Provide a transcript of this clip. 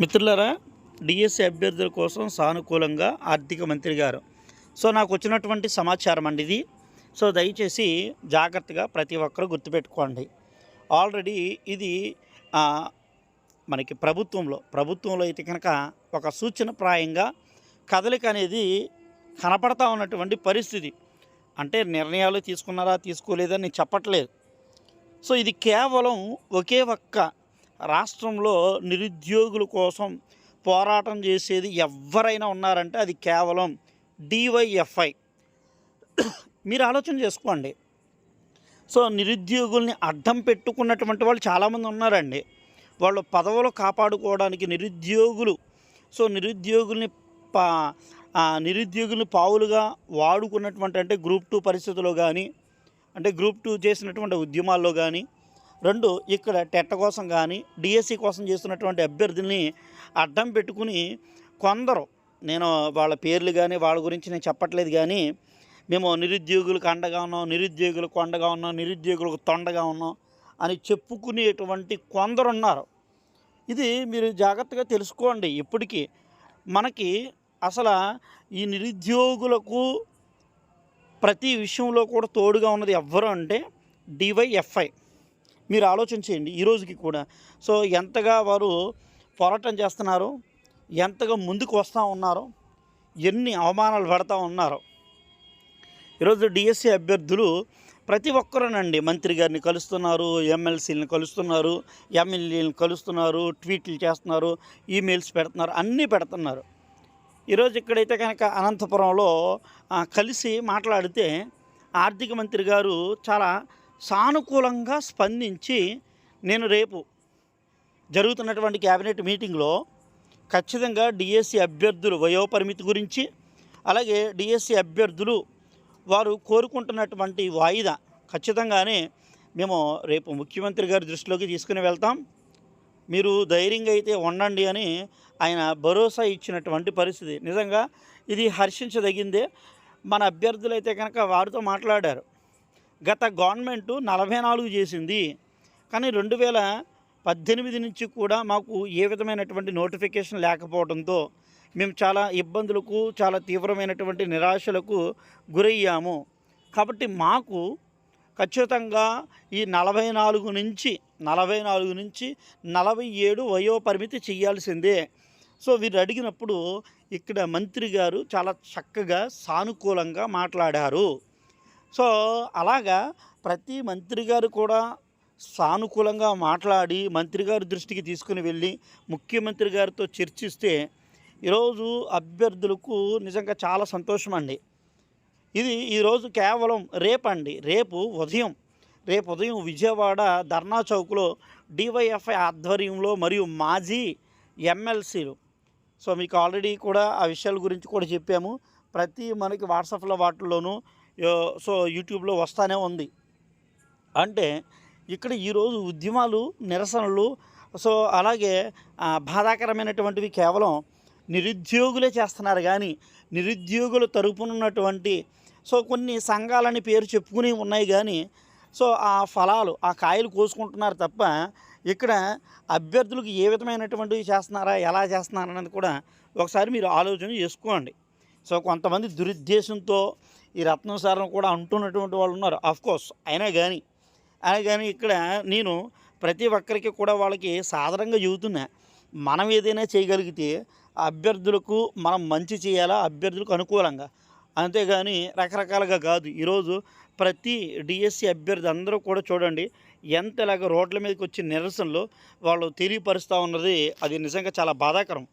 మిత్రులరా డిఎస్సి అభ్యర్థుల కోసం సానుకూలంగా ఆర్థిక మంత్రి గారు. సో నాకు వచ్చినటువంటి సమాచారం అండి ఇది. సో దయచేసి జాగ్రత్తగా ప్రతి ఒక్కరూ గుర్తుపెట్టుకోండి. ఆల్రెడీ ఇది మనకి ప్రభుత్వంలో ప్రభుత్వంలో అయితే కనుక ఒక సూచనప్రాయంగా కదలిక అనేది కనపడతా ఉన్నటువంటి పరిస్థితి. అంటే నిర్ణయాలు తీసుకున్నారా తీసుకోలేదని నేను చెప్పట్లేదు. సో ఇది కేవలం ఒకే ఒక్క రాష్ట్రంలో నిరుద్యోగుల కోసం పోరాటం చేసేది ఎవరైనా ఉన్నారంటే అది కేవలం డివైఎఫ్ఐ. మీరు ఆలోచన చేసుకోండి. సో నిరుద్యోగుల్ని అడ్డం పెట్టుకున్నటువంటి వాళ్ళు చాలామంది ఉన్నారండి. వాళ్ళు పదవులు కాపాడుకోవడానికి నిరుద్యోగులు. సో నిరుద్యోగుల్ని పా నిరుద్యోగుల్ని పావులుగా వాడుకున్నటువంటి అంటే గ్రూప్ టూ పరిస్థితుల్లో కానీ అంటే గ్రూప్ టూ చేసినటువంటి ఉద్యమాల్లో కానీ రెండు ఇక్కడ టెట్ట కోసం కానీ డిఎస్సి కోసం చేస్తున్నటువంటి అభ్యర్థుల్ని అడ్డం పెట్టుకుని కొందరు నేను వాళ్ళ పేర్లు కానీ వాళ్ళ గురించి నేను చెప్పట్లేదు కానీ మేము నిరుద్యోగులకు అండగా ఉన్నాం నిరుద్యోగులకు అండగా ఉన్నాం నిరుద్యోగులకు తొండగా ఉన్నాం అని చెప్పుకునేటువంటి కొందరు ఉన్నారు. ఇది మీరు జాగ్రత్తగా తెలుసుకోండి ఇప్పటికీ. మనకి అసలు ఈ నిరుద్యోగులకు ప్రతి విషయంలో కూడా తోడుగా ఉన్నది ఎవ్వరు అంటే డివైఎఫ్ఐ మీరు ఆలోచించేయండి ఈ రోజుకి కూడా. సో ఎంతగా వారు పోరాటం చేస్తున్నారు ఎంతగా ముందుకు వస్తూ ఉన్నారో ఎన్ని అవమానాలు పడతా ఉన్నారో. ఈరోజు డిఎస్సి అభ్యర్థులు ప్రతి ఒక్కరునండి మంత్రి గారిని కలుస్తున్నారు ఎమ్మెల్సీలను కలుస్తున్నారు ఎమ్మెల్యేలను కలుస్తున్నారు ట్వీట్లు చేస్తున్నారు ఈమెయిల్స్ పెడుతున్నారు అన్నీ పెడుతున్నారు. ఈరోజు ఇక్కడైతే కనుక అనంతపురంలో కలిసి మాట్లాడితే ఆర్థిక మంత్రి గారు చాలా సానుకూలంగా స్పందించి నేను రేపు జరుగుతున్నటువంటి క్యాబినెట్ మీటింగ్లో ఖచ్చితంగా డిఎస్సి అభ్యర్థులు వయోపరిమితి గురించి అలాగే డిఎస్సి అభ్యర్థులు వారు కోరుకుంటున్నటువంటి వాయిదా ఖచ్చితంగానే మేము రేపు ముఖ్యమంత్రి గారి దృష్టిలోకి తీసుకుని వెళ్తాం. మీరు ధైర్యంగా అయితే ఉండండి అని ఆయన భరోసా ఇచ్చినటువంటి పరిస్థితి. నిజంగా ఇది హర్షించదగిందే. మన అభ్యర్థులు అయితే కనుక వారితో మాట్లాడారు. గత గవర్నమెంట్ నలభై నాలుగు చేసింది. కానీ రెండు వేల పద్దెనిమిది నుంచి కూడా మాకు ఏ విధమైనటువంటి నోటిఫికేషన్ లేకపోవడంతో మేము చాలా ఇబ్బందులకు చాలా తీవ్రమైనటువంటి నిరాశలకు గురయ్యాము. కాబట్టి మాకు ఖచ్చితంగా ఈ నలభై నాలుగు నుంచి నలభై నాలుగు నుంచి నలభై ఏడు వయో పరిమితి చేయాల్సిందే. సో వీరు అడిగినప్పుడు ఇక్కడ మంత్రి గారు చాలా చక్కగా సానుకూలంగా మాట్లాడారు. సో అలాగా ప్రతి మంత్రి గారు కూడా సానుకూలంగా మాట్లాడి మంత్రి గారి దృష్టికి తీసుకుని వెళ్ళి ముఖ్యమంత్రి గారితో చర్చిస్తే ఈరోజు అభ్యర్థులకు నిజంగా చాలా సంతోషం అండి ఇది ఈరోజు కేవలం రేపండి. రేపు ఉదయం రేపు ఉదయం విజయవాడ ధర్నా చౌక్లో డివైఎఫ్ఐ ఆధ్వర్యంలో మరియు మాజీ ఎమ్మెల్సీలు. సో మీకు ఆల్రెడీ కూడా ఆ విషయాల గురించి కూడా చెప్పాము. ప్రతి మనకి వాట్సాప్లో వాటిల్లోనూ సో యూట్యూబ్లో వస్తానే ఉంది. అంటే ఇక్కడ ఈరోజు ఉద్యమాలు నిరసనలు సో అలాగే బాధాకరమైనటువంటివి కేవలం నిరుద్యోగులే చేస్తున్నారు కానీ నిరుద్యోగుల తరపునున్నటువంటి సో కొన్ని సంఘాలని పేరు చెప్పుకుని ఉన్నాయి కానీ సో ఆ ఫలాలు ఆ కాయలు కోసుకుంటున్నారు తప్ప ఇక్కడ అభ్యర్థులకు ఏ విధమైనటువంటివి చేస్తున్నారా ఎలా చేస్తున్నారా కూడా ఒకసారి మీరు ఆలోచన చేసుకోండి. సో కొంతమంది దురుద్దేశంతో ఈ రత్నసారం కూడా అంటున్నటువంటి వాళ్ళు ఉన్నారు. కోర్స్ అయినా కానీ అయినా కానీ ఇక్కడ నేను ప్రతి ఒక్కరికి కూడా వాళ్ళకి సాధారణంగా చెబుతున్నా మనం ఏదైనా చేయగలిగితే అభ్యర్థులకు మనం మంచి చేయాలా? అభ్యర్థులకు అనుకూలంగా? అంతేగాని రకరకాలుగా కాదు. ఈరోజు ప్రతి డిఎస్సి అభ్యర్థి అందరూ కూడా చూడండి ఎంత ఇలాగ రోడ్ల మీదకి వచ్చి నిరసనలు వాళ్ళు తెలియపరుస్తూ ఉన్నది అది నిజంగా చాలా బాధాకరం.